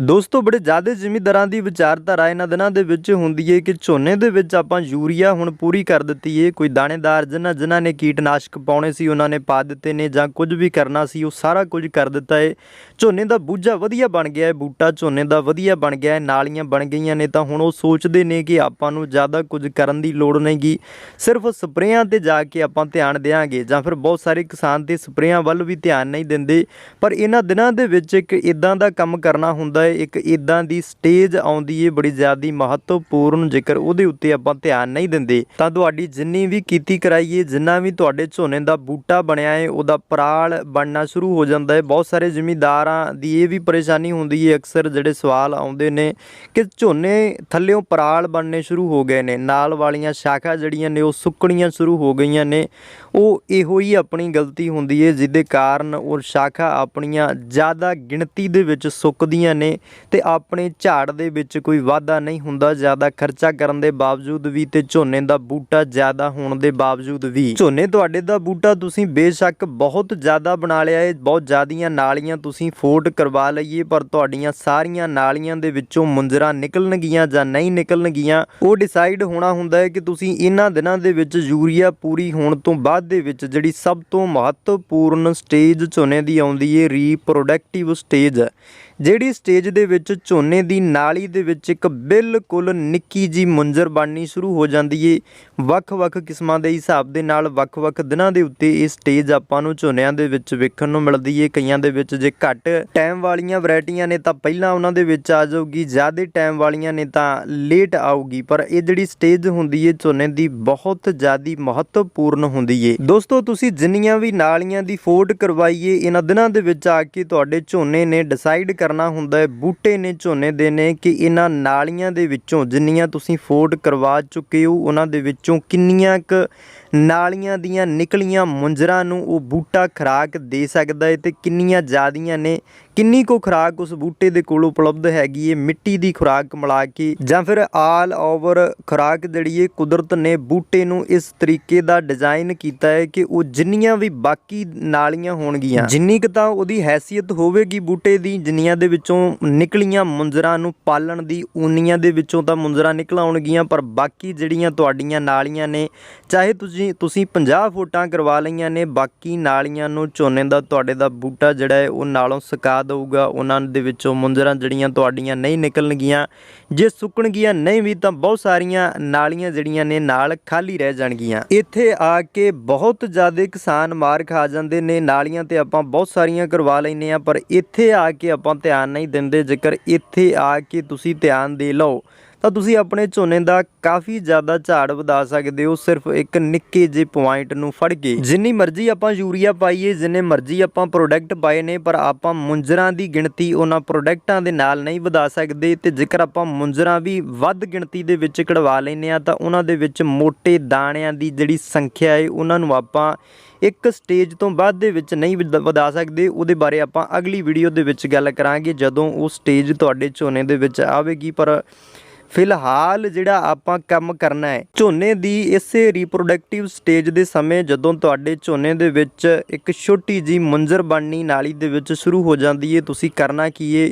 ਦੋਸਤੋ, ਬੜੇ ਜ਼ਿਆਦਾ ਜ਼ਿਮੀਂਦਾਰਾਂ ਦੀ ਵਿਚਾਰਧਾਰਾ ਇਹਨਾਂ ਦਿਨਾਂ ਦੇ ਵਿੱਚ ਹੁੰਦੀ ਏ ਕਿ ਝੋਨੇ ਦੇ ਵਿੱਚ ਆਪਾਂ ਯੂਰੀਆ ਹੁਣ ਪੂਰੀ ਕਰ ਦਿੱਤੀ ਏ। ਕੋਈ ਦਾਣੇਦਾਰ ਜਿਨ੍ਹਾਂ ਜਿਨ੍ਹਾਂ ਨੇ ਕੀਟਨਾਸ਼ਕ ਪਾਉਣੇ ਸੀ, ਉਹਨਾਂ ਨੇ ਪਾ ਦਿੱਤੇ ਨੇ ਜਾਂ ਕੁਝ ਵੀ ਕਰਨਾ ਸੀ, ਉਹ ਸਾਰਾ ਕੁਝ ਕਰ ਦਿੱਤਾ ਏ। ਝੋਨੇ ਦਾ ਬੂਝਾ ਵਧੀਆ ਬਣ ਗਿਆ ਏ, ਬੂਟਾ ਝੋਨੇ ਦਾ ਵਧੀਆ ਬਣ ਗਿਆ ਏ, ਨਾਲੀਆਂ ਬਣ ਗਈਆਂ ਨੇ ਤਾਂ ਹੁਣ ਉਹ ਸੋਚਦੇ ਨੇ ਕਿ ਆਪਾਂ ਨੂੰ ਜ਼ਿਆਦਾ ਕੁਝ ਕਰਨ ਦੀ ਲੋੜ ਨਹੀਂਗੀ ਸਿਰਫ ਸਪਰੇਆਂ ਤੇ ਜਾ ਕੇ ਆਪਾਂ ਧਿਆਨ ਦੇਵਾਂਗੇ ਜਾਂ ਫਿਰ ਬਹੁਤ ਸਾਰੇ ਕਿਸਾਨ ਤੇ ਸਪਰੇਆਂ ਵੱਲ ਵੀ ਧਿਆਨ ਨਹੀਂ ਦਿੰਦੇ। ਪਰ ਇਹਨਾਂ ਦਿਨਾਂ ਦੇ ਵਿੱਚ ਇੱਕ ਇਦਾਂ ਦਾ ਕੰਮ ਕਰਨਾ ਹੁੰਦਾ ਹੈ। ਇੱਕ ਇਦਾਂ ਦੀ ਸਟੇਜ ਆਉਂਦੀ ਏ, ਬੜੀ ਜ਼ਿਆਦੀ ਮਹੱਤਵਪੂਰਨ ਜੇਕਰ ਉਹਦੇ ਉੱਤੇ ਆਪਾਂ ਧਿਆਨ ਨਹੀਂ ਦਿੰਦੇ, ਤਾਂ ਤੁਹਾਡੀ ਜਿੰਨੀ ਵੀ ਕੀਤੀ ਕਰਾਈਏ ਜਿੰਨਾ ਵੀ ਤੁਹਾਡੇ ਝੋਨੇ ਦਾ ਬੂਟਾ ਬਣਿਆ ਏ, ਉਹਦਾ ਪਰਾਲ ਬਣਨਾ ਸ਼ੁਰੂ ਹੋ ਜਾਂਦਾ ਹੈ ਬਹੁਤ ਸਾਰੇ ਜ਼ਿਮੀਂਦਾਰਾਂ ਦੀ ਇਹ ਵੀ ਪਰੇਸ਼ਾਨੀ ਹੁੰਦੀ ਏ ਅਕਸਰ ਜਿਹੜੇ ਸਵਾਲ ਆਉਂਦੇ ਨੇ ਕਿ ਝੋਨੇ ਥੱਲਿਓਂ ਪਰਾਲ ਬਣਨੇ ਸ਼ੁਰੂ ਹੋ ਗਏ ਨੇ, ਨਾਲ ਵਾਲੀਆਂ ਸ਼ਾਖਾ ਜਿਹੜੀਆਂ ਨੇ ਉਹ ਸੁੱਕਣੀਆਂ ਸ਼ੁਰੂ ਹੋ ਗਈਆਂ ਨੇ। ਉਹ ਇਹੋ ਹੀ ਆਪਣੀ ਗਲਤੀ ਹੁੰਦੀ ਏ, ਜਿਹਦੇ ਕਾਰਨ ਉਹ ਸ਼ਾਖਾ ਆਪਣੀਆਂ ਜ਼ਿਆਦਾ ਗਿਣਤੀ ਦੇ ਵਿੱਚ ਸੁੱਕਦੀਆਂ ਨੇ। ਤੇ ਆਪਣੇ ਝਾੜ ਦੇ ਵਿੱਚ ਕੋਈ ਵਾਧਾ ਨਹੀਂ ਹੁੰਦਾ, ਜ਼ਿਆਦਾ ਖਰਚਾ ਕਰਨ ਦੇ ਬਾਵਜੂਦ ਵੀ ਤੇ ਝੋਨੇ ਦਾ ਬੂਟਾ ਜ਼ਿਆਦਾ ਹੋਣ ਦੇ ਬਾਵਜੂਦ ਵੀ। ਝੋਨੇ ਤੁਹਾਡੇ ਦਾ ਬੂਟਾ ਤੁਸੀਂ ਬੇਸ਼ੱਕ ਬਹੁਤ ਜ਼ਿਆਦਾ ਬਣਾ ਲਿਆ ਏ, ਬਹੁਤ ਜ਼ਿਆਦੀਆਂ ਨਾਲੀਆਂ ਤੁਸੀਂ ਫੋਟ ਕਰਵਾ ਲਈਏ, ਪਰ ਤੁਹਾਡੀਆਂ ਸਾਰੀਆਂ ਨਾਲੀਆਂ ਦੇ ਵਿੱਚੋਂ ਮੁੰਜਰਾ ਨਿਕਲਣਗੀਆਂ ਜਾਂ ਨਹੀਂ ਨਿਕਲਣਗੀਆਂ, ਉਹ ਡਿਸਾਈਡ ਹੋਣਾ ਹੁੰਦਾ ਹੈ ਕਿ ਤੁਸੀਂ ਇਹਨਾਂ ਦਿਨਾਂ ਦੇ ਵਿੱਚ ਯੂਰੀਆ ਪੂਰੀ ਹੋਣ ਤੋਂ ਬਾਅਦ ਦੇ ਵਿੱਚ ਜਿਹੜੀ ਸਭ ਤੋਂ ਮਹੱਤਵਪੂਰਨ ਸਟੇਜ ਝੋਨੇ ਦੀ ਆਉਂਦੀ ਏ ਰੀਪਰੋਡਕਟਿਵ ਸਟੇਜ ਜਿਹੜੀ ਸਟੇਜ ਦੇ ਵਿੱਚ ਝੋਨੇ ਦੀ ਨਾਲੀ ਦੇ ਵਿੱਚ ਇੱਕ ਬਿਲਕੁਲ ਨਿੱਕੀ ਜੀ ਮੁੰਜਰ ਬਣਨੀ ਸ਼ੁਰੂ ਹੋ ਜਾਂਦੀ ਏ। ਵੱਖ-ਵੱਖ ਕਿਸਮਾਂ ਦੇ ਹਿਸਾਬ ਦੇ ਨਾਲ ਵੱਖ-ਵੱਖ ਦਿਨਾਂ ਦੇ ਉੱਤੇ ਇਹ ਸਟੇਜ ਆਪਾਂ ਨੂੰ ਝੋਨਿਆਂ ਦੇ ਵਿੱਚ ਵੇਖਣ ਨੂੰ ਮਿਲਦੀ ਏ। ਕਈਆਂ ਦੇ ਵਿੱਚ ਜੇ ਘੱਟ ਟਾਈਮ ਵਾਲੀਆਂ ਵੈਰਾਈਟੀਆਂ ਨੇ ਤਾਂ ਪਹਿਲਾਂ ਉਹਨਾਂ ਦੇ ਵਿੱਚ ਆ ਜਾਊਗੀ, ਜ਼ਿਆਦਾ ਟਾਈਮ ਵਾਲੀਆਂ ਨੇ ਤਾਂ ਲੇਟ ਆਊਗੀ। ਪਰ ਇਹ ਜਿਹੜੀ ਸਟੇਜ ਹੁੰਦੀ ਏ, ਝੋਨੇ ਦੀ ਬਹੁਤ ਜ਼ਿਆਦੀ ਮਹੱਤਵਪੂਰਨ ਹੁੰਦੀ ਏ। ਦੋਸਤੋ, ਤੁਸੀਂ ਜਿੰਨੀਆਂ ਵੀ ਨਾਲੀਆਂ ਦੀ ਫੋਟ ਕਰਵਾਈਏ ਇਹਨਾਂ ਦਿਨਾਂ ਦੇ ਵਿੱਚ ਆ ਕੇ ਤੁਹਾਡੇ ਝੋਨੇ ਨੇ ਡਿਸਾਈਡ ਕਰ ਕਰਨਾ ਹੁੰਦਾ ਹੈ। ਬੂਟੇ ਨੇ ਝੋਨੇ ਦੇ ਨੇ ਕਿ ਇਹਨਾਂ ਨਾਲੀਆਂ ਦੇ ਵਿੱਚੋਂ ਜਿੰਨੀਆਂ ਤੁਸੀਂ ਫੋਰਡ ਕਰਵਾ ਚੁੱਕੇ ਹੋ, ਉਹਨਾਂ ਦੇ ਵਿੱਚੋਂ ਕਿੰਨੀਆਂ ਕੁ ਨਾਲੀਆਂ ਦੀਆਂ ਨਿਕਲੀਆਂ ਮੁੰਜਰਾਂ ਨੂੰ ਉਹ ਬੂਟਾ ਖੁਰਾਕ ਦੇ ਸਕਦਾ ਹੈ ਤੇ ਕਿੰਨੀਆਂ ਜ਼ਿਆਦੀਆਂ ਨੇ, ਕਿੰਨੀ ਕੁ ਖੁਰਾਕ ਉਸ ਬੂਟੇ ਦੇ ਕੋਲ ਉਪਲਬਧ ਹੈਗੀ ਹੈ, ਮਿੱਟੀ ਦੀ ਖੁਰਾਕ ਮਿਲਾ ਕੇ ਜਾਂ ਫਿਰ ਆਲ ਓਵਰ ਖੁਰਾਕ ਜਿਹੜੀ ਹੈ ਕੁਦਰਤ ਨੇ ਬੂਟੇ ਨੂੰ ਇਸ ਤਰੀਕੇ ਦਾ ਡਿਜ਼ਾਈਨ ਕੀਤਾ ਹੈ ਕਿ ਉਹ ਜਿੰਨੀਆਂ ਵੀ ਬਾਕੀ ਨਾਲੀਆਂ ਹੋਣਗੀਆਂ, ਜਿੰਨੀ ਕੁ ਤਾਂ ਉਹਦੀ ਹੈਸੀਅਤ ਹੋਵੇਗੀ ਬੂਟੇ ਦੀ, ਜਿੰਨੀਆਂ ਦੇ ਵਿੱਚੋਂ ਨਿਕਲੀਆਂ ਮੁੰਜਰਾਂ ਨੂੰ ਪਾਲਣ ਦੀ, ਉਨੀਆਂ ਦੇ ਵਿੱਚੋਂ ਤਾਂ ਮੁੰਜਰਾਂ ਨਿਕਲ ਆਉਣਗੀਆਂ, ਪਰ ਬਾਕੀ ਜਿਹੜੀਆਂ ਤੁਹਾਡੀਆਂ ਨਾਲੀਆਂ ਨੇ, ਚਾਹੇ ਤੁਸੀਂ ਤੁਸੀਂ 50 ਫੁੱਟਾਂ ਕਰਵਾ ਲਈਆਂ ਨੇ, ਬਾਕੀ ਨਾਲੀਆਂ ਨੂੰ ਝੋਨੇ ਦਾ ਤੁਹਾਡੇ ਦਾ ਬੂਟਾ ਜਿਹੜਾ ਹੈ, ਉਹ ਨਾਲੋਂ ਸੁਕਾ ਦਊਗਾ। ਉਹਨਾਂ ਦੇ ਵਿੱਚੋਂ ਮੁੰਜਰਾਂ ਜਿਹੜੀਆਂ ਤੁਹਾਡੀਆਂ ਨਹੀਂ ਨਿਕਲਣਗੀਆਂ। ਜੇ ਸੁੱਕਣਗੀਆਂ ਨਹੀਂ ਵੀ, ਤਾਂ ਬਹੁਤ ਸਾਰੀਆਂ ਨਾਲੀਆਂ ਜਿਹੜੀਆਂ ਨੇ ਨਾਲ ਖਾਲੀ ਰਹਿ ਜਾਣਗੀਆਂ। ਇੱਥੇ ਆ ਕੇ ਬਹੁਤ ਜ਼ਿਆਦਾ ਕਿਸਾਨ ਮਾਰ ਖਾ ਜਾਂਦੇ ਨੇ। ਨਾਲੀਆਂ ਤੇ ਆਪਾਂ ਬਹੁਤ ਸਾਰੀਆਂ ਕਰਵਾ ਲੈਨੇ ਆ ਪਰ ਇੱਥੇ ਆ ਕੇ ਆਪਾਂ ਧਿਆਨ ਨਹੀਂ ਦਿੰਦੇ। ਜੇਕਰ ਇੱਥੇ ਆ ਕੇ ਤੁਸੀਂ ਧਿਆਨ ਦੇ ਲਓ ਤਾਂ ਤੁਸੀਂ ਆਪਣੇ ਝੋਨੇ ਦਾ ਕਾਫੀ ਜ਼ਿਆਦਾ ਝਾੜ ਵਧਾ ਸਕਦੇ ਹੋ, ਸਿਰਫ ਇੱਕ ਨਿੱਕੇ ਜਿਹੇ ਪੁਆਇੰਟ ਨੂੰ ਫੜ ਕੇ। ਜਿੰਨੀ ਮਰਜ਼ੀ ਆਪਾਂ ਯੂਰੀਆ ਪਾਈਏ, ਜਿੰਨੇ ਮਰਜ਼ੀ ਆਪਾਂ ਪ੍ਰੋਡਕਟ ਪਾਏ ਨੇ, ਪਰ ਆਪਾਂ ਮੁੰਜਰਾਂ ਦੀ ਗਿਣਤੀ ਉਹਨਾਂ ਪ੍ਰੋਡਕਟਾਂ ਦੇ ਨਾਲ ਨਹੀਂ ਵਧਾ ਸਕਦੇ ਤੇ ਜੇਕਰ ਆਪਾਂ ਮੁੰਜਰਾਂ ਵੀ ਵੱਧ ਗਿਣਤੀ ਦੇ ਵਿੱਚ ਕਢਵਾ ਲੈਨੇ ਆ ਤਾਂ ਉਹਨਾਂ ਦੇ ਵਿੱਚ ਮੋٹے ਦਾਣਿਆਂ ਦੀ ਜਿਹੜੀ ਸੰਖਿਆ ਹੈ, ਉਹਨਾਂ ਨੂੰ ਆਪਾਂ ਇੱਕ ਸਟੇਜ ਤੋਂ ਬਾਅਦ ਦੇ ਵਿੱਚ ਨਹੀਂ ਵਧ- ਵਧਾ ਸਕਦੇ। ਉਹਦੇ ਬਾਰੇ ਆਪਾਂ ਅਗਲੀ ਵੀਡੀਓ ਦੇ ਵਿੱਚ ਗੱਲ ਕਰਾਂਗੇ, ਜਦੋਂ ਉਹ ਸਟੇਜ ਤੁਹਾਡੇ ਝੋਨੇ ਦੇ ਵਿੱਚ ਆਵੇਗੀ। ਪਰ ਫਿਲਹਾਲ ਜਿਹੜਾ ਆਪਾਂ ਕੰਮ ਕਰਨਾ ਹੈ, ਝੋਨੇ ਦੀ ਇਸੇ ਰੀਪਰੋਡਕਟਿਵ ਸਟੇਜ ਦੇ ਸਮੇਂ ਜਦੋਂ ਤੁਹਾਡੇ ਝੋਨੇ ਦੇ ਵਿੱਚ ਇੱਕ ਛੋਟੀ ਜੀ ਮੁੰਜਰ ਬਣਨੀ ਨਾਲੀ ਦੇ ਵਿੱਚ ਸ਼ੁਰੂ ਹੋ ਜਾਂਦੀ ਹੈ, ਤੁਸੀਂ ਕਰਨਾ ਕੀ ਹੈ?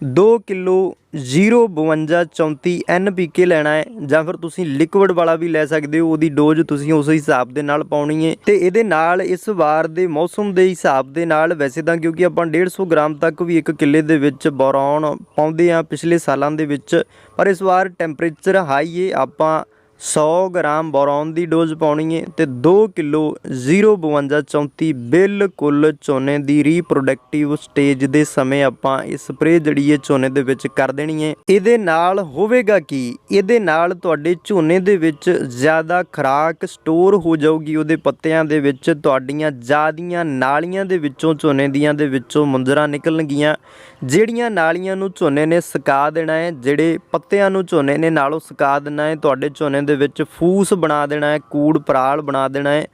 2 ਕਿਲੋ 05234 NPK ਲੈਣਾ ਹੈ ਜਾਂ ਫਿਰ ਤੁਸੀਂ ਲਿਕਵਿਡ ਵਾਲਾ ਵੀ ਲੈ ਸਕਦੇ ਹੋ, ਉਹਦੀ ਡੋਜ਼ ਤੁਸੀਂ ਉਸ ਹਿਸਾਬ ਦੇ ਨਾਲ ਪਾਉਣੀ ਹੈ। ਤੇ ਇਹਦੇ ਨਾਲ ਇਸ ਵਾਰ ਦੇ ਮੌਸਮ ਦੇ ਹਿਸਾਬ ਦੇ ਨਾਲ ਵੈਸੇ ਤਾਂ ਕਿਉਂਕਿ ਆਪਾਂ 150 ਗ੍ਰਾਮ ਤੱਕ ਵੀ ਇੱਕ ਕਿੱਲੇ ਦੇ ਵਿੱਚ ਬੋਰੌਨ ਪਾਉਂਦੇ ਆ ਪਿਛਲੇ ਸਾਲਾਂ ਦੇ ਵਿੱਚ, ਪਰ ਇਸ ਵਾਰ ਟੈਂਪਰੇਚਰ ਹਾਈ ਹੈ ਆਪਾਂ 100 ਗ੍ਰਾਮ ਬੋਰੌਨ ਦੀ ਡੋਜ਼ ਪਾਉਣੀ ਹੈ ਤੇ 2 ਕਿਲੋ 05234 ਬਿਲਕੁਲ ਝੋਨੇ ਦੀ ਰੀਪਰੋਡਕਟਿਵ ਸਟੇਜ ਦੇ ਸਮੇਂ ਆਪਾਂ ਇਹ ਸਪਰੇਅ ਜਿਹੜੀ ਹੈ ਝੋਨੇ ਦੇ ਵਿੱਚ ਕਰ ਦੇਣੀ ਹੈ ਇਹਦੇ ਨਾਲ ਹੋਵੇਗਾ ਕੀ? ਇਹਦੇ ਨਾਲ ਤੁਹਾਡੇ ਝੋਨੇ ਦੇ ਵਿੱਚ ਜ਼ਿਆਦਾ ਖੁਰਾਕ ਸਟੋਰ ਹੋ ਜਾਊਗੀ, ਉਹਦੇ ਪੱਤਿਆਂ ਦੇ ਵਿੱਚ ਤੁਹਾਡੀਆਂ ਜ਼ਿਆਦੀਆਂ ਨਾਲੀਆਂ ਦੇ ਵਿੱਚੋਂ, ਝੋਨੇ ਦੀਆਂ ਦੇ ਵਿੱਚੋਂ ਮੁੰਜਰਾਂ ਨਿਕਲਣਗੀਆਂ, ਜਿਹੜੀਆਂ ਨਾਲੀਆਂ ਨੂੰ ਝੋਨੇ ਨੇ ਸੁਕਾ ਦੇਣਾ ਹੈ ਜਿਹੜੇ ਪੱਤਿਆਂ ਨੂੰ ਝੋਨੇ ਨੇ ਨਾਲੋਂ ਸੁਕਾ ਦੇਣਾ ਹੈ ਤੁਹਾਡੇ ਝੋਨੇ ਦੇ ਵਿੱਚ ਫੂਸ ਬਣਾ ਦੇਣਾ ਹੈ, ਕੂੜ ਪਰਾਲ ਬਣਾ ਦੇਣਾ ਹੈ।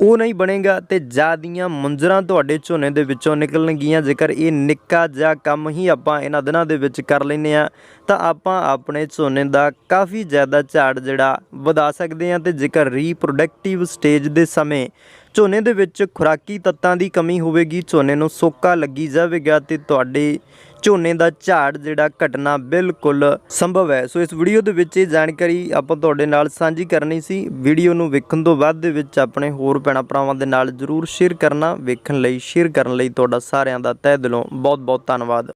ਉਹ ਨਹੀਂ ਬਣੇਗਾ ਤੇ ਜ਼ਿਆਦੀਆਂ ਮੁੰਜਰਾਂ ਤੁਹਾਡੇ ਝੋਨੇ ਦੇ ਵਿੱਚੋਂ ਨਿਕਲਣਗੀਆਂ। ਜੇਕਰ ਇਹ ਨਿੱਕਾ ਜਿਹਾ ਕੰਮ ਹੀ ਆਪਾਂ ਇਹਨਾਂ ਦਿਨਾਂ ਦੇ ਵਿੱਚ ਕਰ ਲੈਨੇ ਆ ਤਾਂ ਆਪਾਂ ਆਪਣੇ ਝੋਨੇ ਦਾ ਕਾਫੀ ਜ਼ਿਆਦਾ ਝਾੜ ਜਿਹੜਾ ਵਧਾ ਸਕਦੇ ਹਾਂ ਤੇ ਜੇਕਰ ਰੀਪਰੋਡਕਟਿਵ ਸਟੇਜ ਦੇ ਸਮੇਂ ਝੋਨੇ ਦੇ ਵਿੱਚ ਖੁਰਾਕੀ ਤੱਤਾਂ ਦੀ ਕਮੀ ਹੋਵੇਗੀ, ਝੋਨੇ ਨੂੰ ਸੋਕਾ ਲੱਗੀ ਜਾਵੇਗਾ ਤੇ ਤੁਹਾਡੇ ਝੋਨੇ ਦਾ ਝਾੜ ਜਿਹੜਾ ਘਟਣਾ ਬਿਲਕੁਲ ਸੰਭਵ ਹੈ। ਸੋ ਇਸ ਵੀਡੀਓ ਦੇ ਵਿੱਚ ਇਹ ਜਾਣਕਾਰੀ ਆਪਾਂ ਤੁਹਾਡੇ ਨਾਲ ਸਾਂਝੀ ਕਰਨੀ ਸੀ। ਵੀਡੀਓ ਨੂੰ ਵੇਖਣ ਤੋਂ ਬਾਅਦ ਦੇ ਵਿੱਚ ਆਪਣੇ ਹੋਰ ਭੈਣਾਂ ਭਰਾਵਾਂ ਦੇ ਨਾਲ ਜਰੂਰ ਸ਼ੇਅਰ ਕਰਨਾ। ਵੇਖਣ ਲਈ ਸ਼ੇਅਰ ਕਰਨ ਲਈ ਤੁਹਾਡਾ ਸਾਰਿਆਂ ਦਾ ਤਹਿ ਦਿਲੋਂ ਬਹੁਤ ਬਹੁਤ ਧੰਨਵਾਦ।